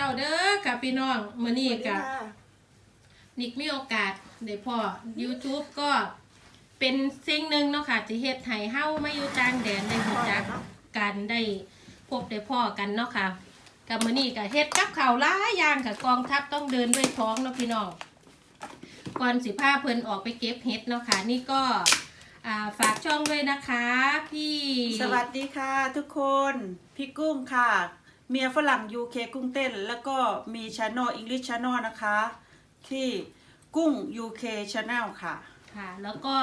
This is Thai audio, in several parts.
อนเช้าเด้อค่ะพี่น้องมื้อนี้สวัสดีก็ค่ะนิกมีโอกาสได้พอ YouTube ก็เป็นสิ่งหนึ่งเนาะค่ะที่เฮ็ดให้เฮามาอยู่ต่างแดนได้รู้จักกันได้พบได้พ่อกันเนาะค่ะกับมื้อนี้ก็เฮ็ดกับข้าวหลายอย่างค่ะกองทัพต้องเดินด้วยท้องเนาะพี่น้องก่อนสิพาเพิ่นออกไปเก็บเห็ดเนาะค่ะนี่ก็อ่าฝากช่องด้วยนะคะ พี่ สวัสดีค่ะทุกคน พี่กุ้งค่ะ เมียฝรั่ง UK กุ้งเต้น แล้วก็มีช anel English Channel นะคะ ที่กุ้ง UK Channel ค่ะ ค่ะ แล้วก็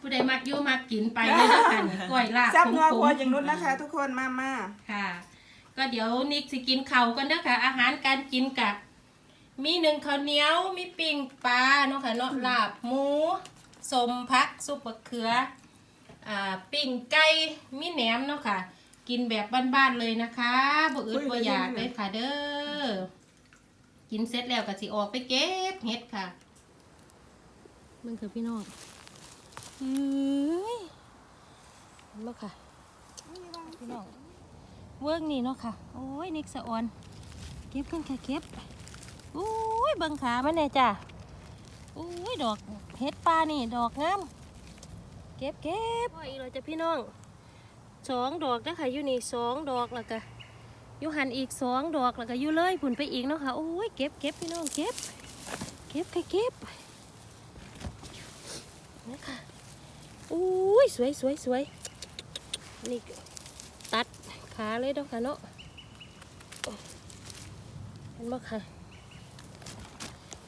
ผู้ใดมักอยู่มักกินไปเลยนะคะนี่ก้อยลาบแซ่บนัวขมๆครัวอย่างนุชนะคะ ทุกคนมามาค่ะ ก็เดี๋ยวนิกสิกินข้าวกันเด้อค่ะ อาหารการกินกับมีหนึ่งข้าวเหนียว มีปิ้งปลาเนาะค่ะเนาะลาบหมูสมพักซุปมะเขือ อ่า ปิ้งไก่มีแหนมเนาะค่ะ กินแบบบ้านๆเลยนะคะบ่อึดบ่อยากเลยค่ะเด้อ กินเสร็จแล้วก็สิออกไปเก็บเห็ดค่ะมึงคือพี่น้องเฮ้ยเห็นบ่ค่ะ พี่น้อง เวิร์กนี่เนาะค่ะ โอ้ยนิกสะออน เก็บกันค่ะเก็บโอ้ยเบังขามันแน่จ้ะโอ้ยดอกเห็ดปลานี่ ดอกงาม เก็บเก็บโอ้ยเราจะพี่น้อง สองดอกนะคะอยู่นี่สองดอกแล้วก็อยู่หันอีกสองดอกแล้วก็อยู่เลยผุนไปอีกเนาะค่ะโอ้ยเก็บเก็บพี่น้องเก็บ เก็บค่ะเก็บนี่ค่ะโอ้ยสวยสวยสวยนี่ตัดขาเลยเด้อค่ะเนาะเห็นบ่ค่ะ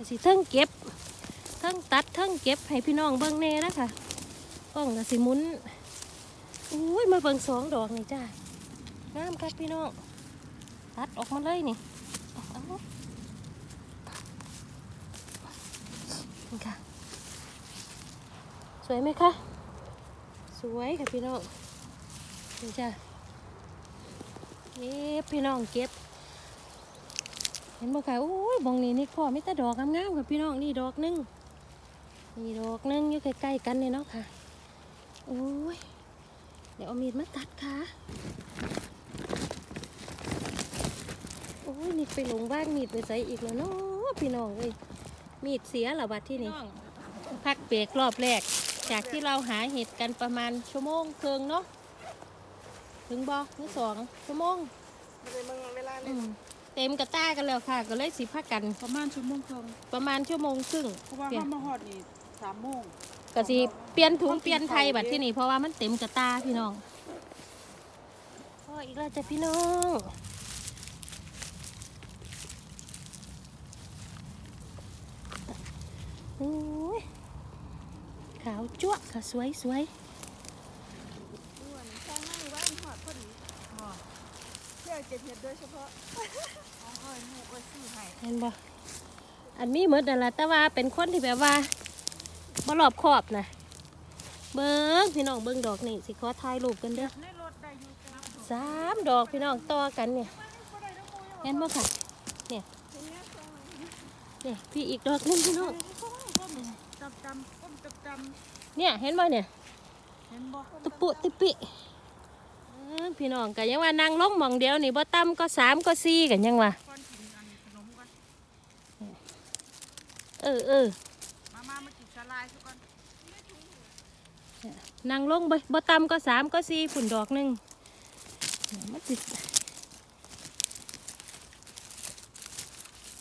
สิเทั้งเก็บเทั้งตัดเทั้งเก็บให้พี่น้องเบิ่งแน่นะคะกล้องก็สิมุน อุ้ยมาเบิ่งสองดอกนี่จ้างามครับพี่น้องตัดออกมาเลยนี่นี่ค่ะ สวยไหมคะ สวยค่ะพี่น้องนี่จ้ะเก็บพี่น้องเก็บ เห็นบ่ค่ะโอ้ยบองนี้นี่พ่อไม่แต่ดอกงามๆค่ะพี่น้องนี่ดอกหนึงนี่ดอกนึงอยู่ใกล้ๆกันเลยเนาะค่ะโอ้ย เดี๋ยวเอามีดมาตัดค่ะ โอ้ยนี่ไปหลงบ้านมีดไปใส่อีกแล้วเนาะพี่น้องเอ้ยมีดเสียเหรอบัดที่นี่พักเบรกรอบแรก จากที่เราหาเห็ดกันประมาณชั่วโมงครึ่งเนาะถึงบอกนี่สองชั่วโมงไม่ได้มึงเวลาอืเล่นมเต็มกระต้ากันแล้วค่ะ ก็เลยสิพักกันประมาณชั่วโมงครึ่งประมาณชั่วโมงครึ่งเพราะว่าเปลี่ยนข้ามาฮอดนี่สามโมง ก็สิเปลี่ยนถุงเปลี่ยนไทยบัดที่นี่เพราะว่ามันเต็มกระตาพี่น้องพ่ออีกแล้วจ้ะพี่น้องโอ้ยขาวจั่วะค่ะสวยสวยอ้วนใช่ไหมว่ามันหอดพอดีเพื่อเก็บเห็ดโดยเฉพาะอ๋อเอ้ยหมูเอ้ยซื้อให้เห็นบ่อันนี้หมดนั่นแหละแต่ว่าเป็นคนที่แบบว่า บ่รอบคอบนะเบิ้งพี่น้องเบิ้งดอกนี่สิขอถ่ายรูปกันเด้อสามดอกพี่น้องต่อกันเนี่ยเห็นบ่ค่ะเนี่ยเนี่ยพี่อีกดอกนึงพี่น้องเนี่ยเห็นบ่เนี่ยเตุปุติปิพี่น้องกันยังว่านั่งลงมองเดียวนี่บ่ต่ำก็สามก็สี่กันยังว่าเออเออ มามามากินสลายซะก่อน นั่งลงไปบ่ต่ำก็สามก็สี่ฝุ่นดอกหนึงเนี่ยมันสิ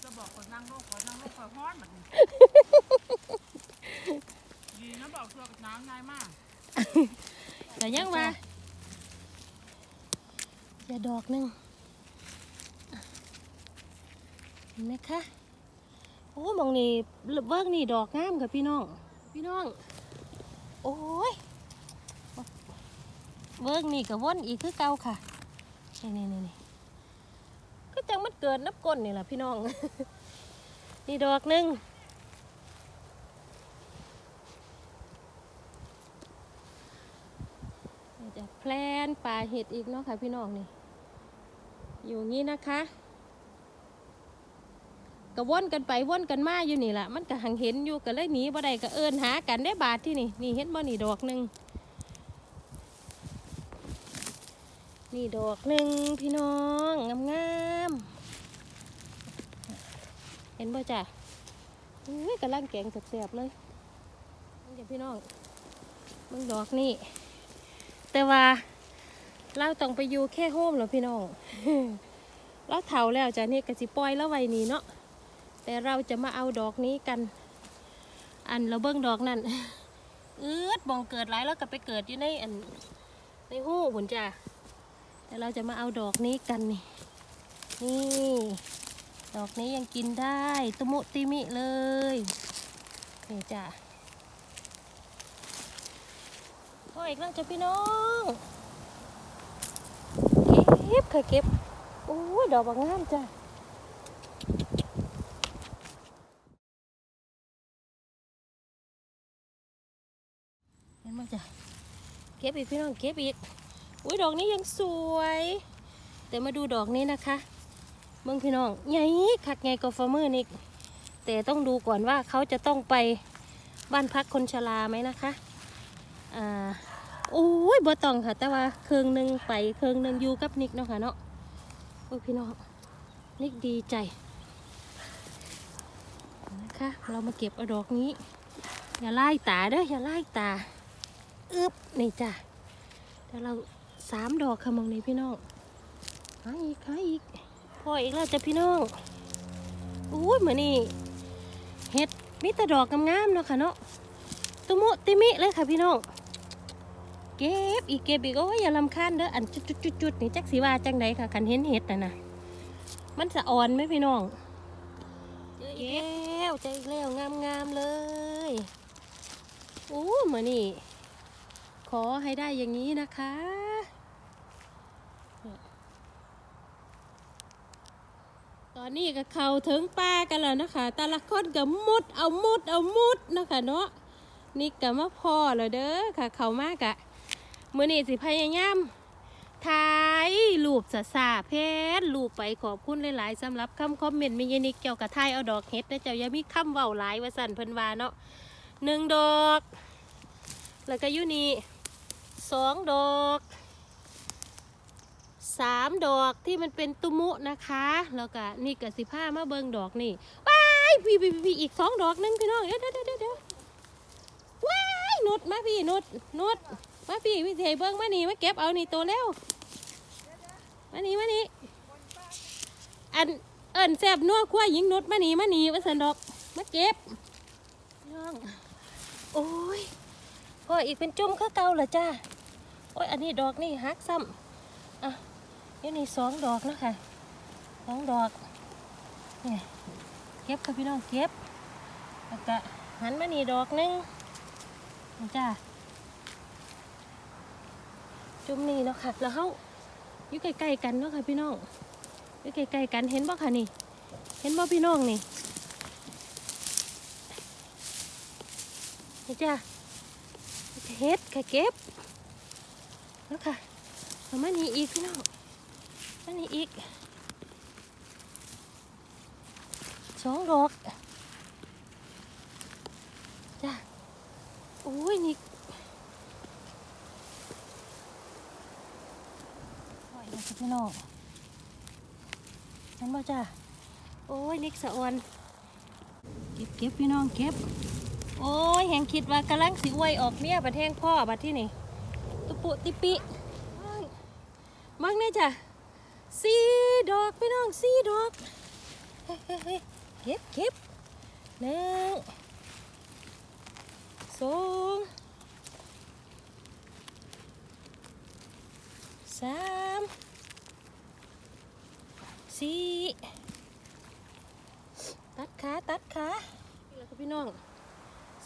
จะบอกคนนั่งลงขอนั่งลงขอฮ้อนแบบนี้ดีนะบอกเชื่อกับน้ำง่ายมากแต่ยังว่าอย่าดอกหนึงเห็นไหมคะ โอ้หมองนี่เบิ้งนี่ดอกงามกับพี่น้อง พี่น้องโอ้ยเบิ้งนี่กับว่นอีกคือเก่าค่ะนี่นี่นี่นก็จังมันเกิดนับก้นนี่แหละพี่น้อง นี่ดอกหนึ่งจะแพลนป่าเห็ดอีกเนาะค่ะพี่น้องนี่ อยู่งี้นะคะ ก็วนกันไปว่นกันมาอยู่นี่แหละมันก็หังเห็นอยู่ก็เลยหนีบ่ได้ก็เอินหากันได้บาทที่นี่นี่เห็นบ่นี่ดอกหนึ่งนี่ดอกหนึ่งพี่น้องงามงามเห็นบ่จ้ะอุ้ยกำลังแกงแสบๆเลยนี่จ้ะพี่น้องมึงดอกนี่ แต่ว่าเราต้องไปอยู่แค่โฮมเหรอพี่น้องเราเฒ่าแล้วจ้ะนี่กะสิปล่อยแล้วไว้นี่เนาะ แต่เราจะมาเอาดอกนี้กัน อันเราเบิ้งดอกนั่นอืดบองเกิดหลายแล้วก็ไปเกิดอยู่ในอันในหู้ผุนจ้ะแต่เราจะมาเอาดอกนี้กันนี่ นี่ ดอกนี้ยังกินได้ตุมุติมิเลยนี่จ้ะพ่ออีกแล้วจ้ะพี่น้องเก็บค่ะเก็บโอ้ยดอกบางงามจ้ะเห็นไหมจ้ะ เก็บอีกพี่น้องเก็บอีกอุ้ยดอกนี้ยังสวย แต่มาดูดอกนี้นะคะเมืองพี่น้องใหญ่คักไงกว่าฟาร์มเมอร์นี่แต่ต้องดูก่อนว่าเขาจะต้องไปบ้านพักคนชราไหมนะคะอ่าโอ้ยบ่ต้องค่ะ แต่ว่าเครื่องหนึ่งไปเครื่องหนึ่งอยู่กับนิกเนาะค่ะเนาะโอ้พี่น้องนิกดีใจนะคะเรามาเก็บเอาดอกนี้ อย่าไล่ตาเด้ออย่าไล่ตา อึบนี่จ้ะแต่เราสามดอกค่ะมองนี้พี่น้องหาอีกหาอีกพออีกแล้วจ้ะพี่น้องอุ้ยเหมือนนี่เห็ดมีแต่ดอกงามๆเนาะค่ะเนาะตุมุติมิเลยค่ะพี่น้องเก็บอีกเก็บอีกโอ้ยอย่าลำคาญเด้ออันจุดๆๆนี่จักสีว่าจังใดค่ะคันเห็นเห็ดน่ะนะมันสะอ่อนไหมพี่น้องเก็บใจอีกแล้วงามๆเลยอู้เหมือนนี่ ขอให้ได้อย่างนี้นะคะ ตอนนี้ก็เข้าถึงป้ากันแล้วนะคะ แต่ละคนก็มุดเอามุดเอามุดนะคะเนาะ นี่ก็มาพอแล้วเด้อค่ะ เขามากอะมื่อนี้สิพยายามถ่ายรูปสะสาเพชรรูปไปขอบคุณหลาย ๆสำหรับคำคอมเมนต์มียนิกเกี่ยวกับถ่ายเอาดอกเฮ็ดนะเจ้าอย่ามีคำเว้าหลายว่าสั่นเพิ่นว่าเนาะหนึ่งดอก แล้วก็ยูนี่ สองดอกสามดอกที่มันเป็นตุมุนะคะ แล้วก็นี่กับสิผ้ามาเบิงดอกนี่ว้ายพี่พี่พี่อีกสองดอกหนึงพี่น้องเดี๋ยวเดี๋ยวเดี๋ยวเดี๋ยวว้ายนุดมาพี่นุดนุดมาพี่พี่เทเบิงมานี่มาเก็บเอานี่ตัวแล้วมานี่มานี่อันเอิญแซบนัวขั้วหญิงนุดมานี่มานี่มาสันดอกมาเก็บน้องโอ้ยพออีกเป็นจุ่มคือเก่าเหรอจ้า อ้ยอันนี้ดอกนี่ฮักซ้ำอะเดี๋ยวนี้สองดอกแล้วค่ะสองดอกนี่เก็บค่ะพี่น้องเก็บแล้วก็หันมานี่ดอกหนึงจ้าจุ่มนี่เนาะค่ะแล้วเขาอยู่ใกล้ๆกันเนาะค่ะพี่น้องอยู่ใกล้ๆกันเห็นบ่ค่ะนี่ เห็นบ่พี่น้องนี่นี่จ้าเฮ็ดค่ะเก็บ แล้วค่ะเอามานี่อีกพี่น้องมานี่อีกสองดอกจ้ะโอ้ยนี่ปล่อยเลยพี่น้องเห็นบ่จ้ะโอ้ยนิกสะออนเก็บเก็บพี่น้องเก็บ โอ้ยแหงคิดว่ากำลังสิอวยออกเมียประเทงพ่อบัดที่นี่ ตุปุติปิมักเนี่ยจ้ะสี่ดอกพี่น้องสี่ดอกเฮ้ยเฮ้ยเก็บเก็บหนึ่งสองสามสี่ตัดขาตัดขาและค่ะพี่น้อง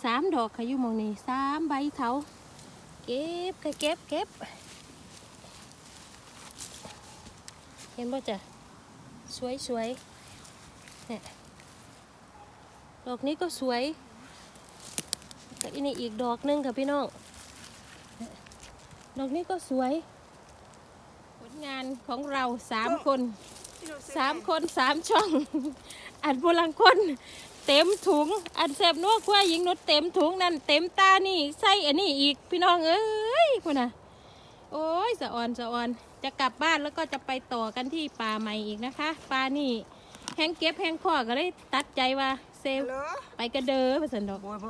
สามดอกค่ะอยู่มองนี้สามใบเขา เก็บค่ะเก็บเก็บเห็นป่ะจ้ะสวยสวยเนี่ยดอกนี้ก็สวยแต่อันนี้อีกดอกหนึงค่ะพี่น้องเนี่ยดอกนี้ก็สวย ผลงานของเราสามคนสามคนสามช่องอันพลังคน เต็มถุง อันแสบนัวขั้วหญิงนุดเต็มถุงนั่นเต็มตานี่ใส่อันนี้อีกพี่น้องเอ้ยคุณน่ะโอ้ยสะออนสะออนจะกลับบ้านแล้วก็จะไปต่อกันที่ป่าใหม่อีกนะคะป่านี่แฮงเก็บแฮงพ่อก็เลยตัดใจว่าเซลฮัลโหลไปกระเดอไปสันดอกโอ้ยบ่